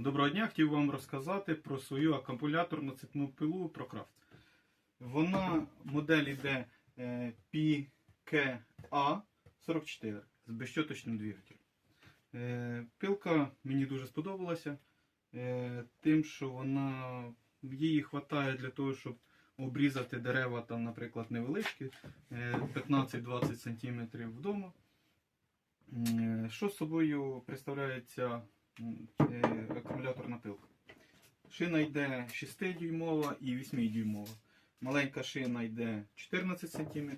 Доброго дня, хотів вам розказати про свою акумуляторну цепну пилу ProCraft. Вона модель іде е, PKA44 з безщоточним двигателем. Е, Пилка мені дуже сподобалася, е, тим, що вона її вистачає для того, щоб обрізати дерева, там, наприклад, невеличкі, е, 15-20 см вдома. Що собою представляє ця м, е, акумуляторна пилка? Шина йде 6-дюймова і 8-дюймова. Маленька шина йде 14 см,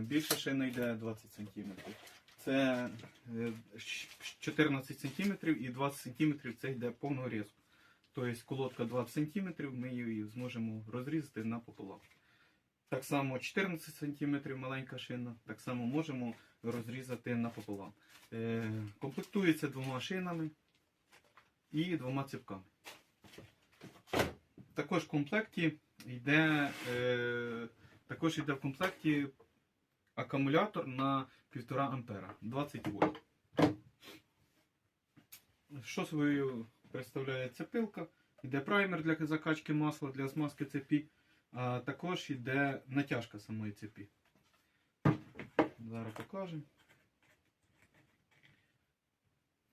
більша шина йде 20 см. Це е, 14 см і 20 см це йде повного різку. Тобто колодка 20 см, ми її зможемо розрізати напополам. Так само 14 см маленька шина, так само можемо розрізати напополам. Е, комплектується двома шинами і двома ціпками. Також в комплекті йде, е, також йде в комплекті акумулятор на 1,5 ампера 20 вольт. Що собою представляє ця пилка? Йде праймер для закачки масла для змазки цепі, а також йде натяжка самої цепі. Зараз покажемо.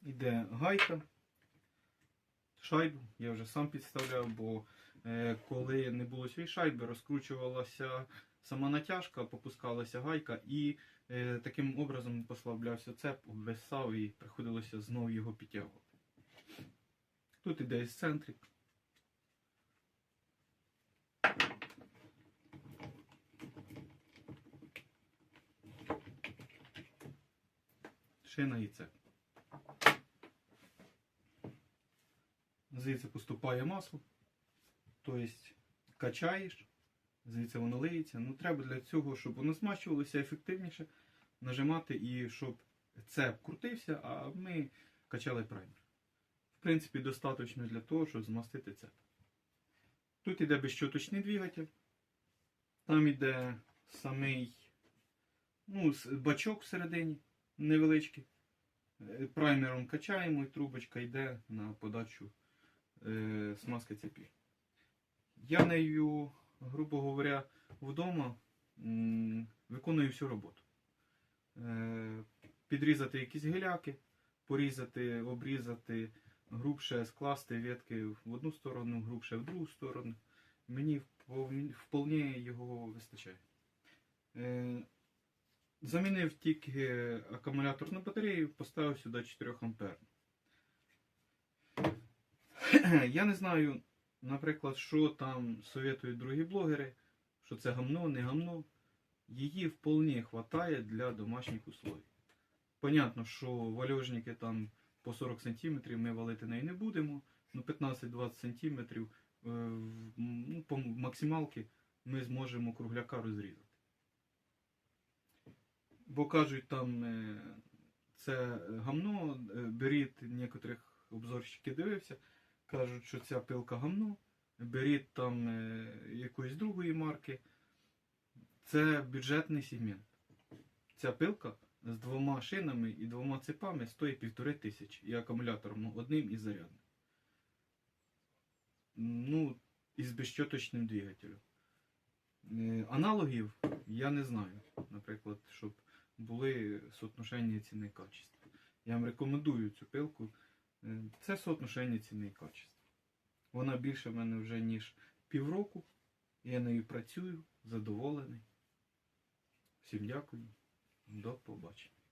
Іде гайка, шайбу, я вже сам підставляв, бо е, коли не було цієї шайби, розкручувалася сама натяжка, попускалася гайка і е, таким образом послаблявся цеп, обвисав і приходилося знову його підтягувати. Тут іде ексцентрик. Шина і цеп. Звідси поступає масло, тобто качаєш, звідси воно лиється. Ну, треба для цього, щоб воно змащувалося ефективніше, нажимати і щоб цеп крутився, а ми качали праймер. В принципі, достатньо для того, щоб змастити цеп. Тут іде безщоточний двигатель, там іде самий ну, бачок всередині невеличкий. Е, Праймером качаємо і трубочка йде на подачу е, смазки цепі. Я нею, грубо говоря, вдома виконую всю роботу. Е, підрізати якісь гіляки, порізати, обрізати, грубше скласти ветки в одну сторону, грубше в другу сторону. Мені вполне його вистачає. Замінив тільки акумуляторну батарею, поставив сюди 4 ампер. Я не знаю, наприклад, що там советують другі блогери, що це гамно, не гамно. Її вполне хватає для домашніх условий. Понятно, що вальожники там по 40 см ми валити неї не будемо, ну 15-20 см е, ну, по максималки ми зможемо кругляка розрізати. Бо кажуть, там е, це гамно, е, беріть некоторих обзорщиків дивився, кажуть, що ця пилка гамно, беріть там е, якоїсь другої марки. Це бюджетний сегмент. Ця пилка з двома шинами і двома цепами стоїть півтори тисячі і акумулятором ну, одним і зарядним. Ну, і з безщоточним двигателем. Аналогів я не знаю, наприклад, щоб були соотношення ціни і качества. Я вам рекомендую цю пилку. Е, Це соотношення ціни і качества. Вона більше в мене вже ніж півроку. Я нею працюю, задоволений. Всім дякую. До побачення.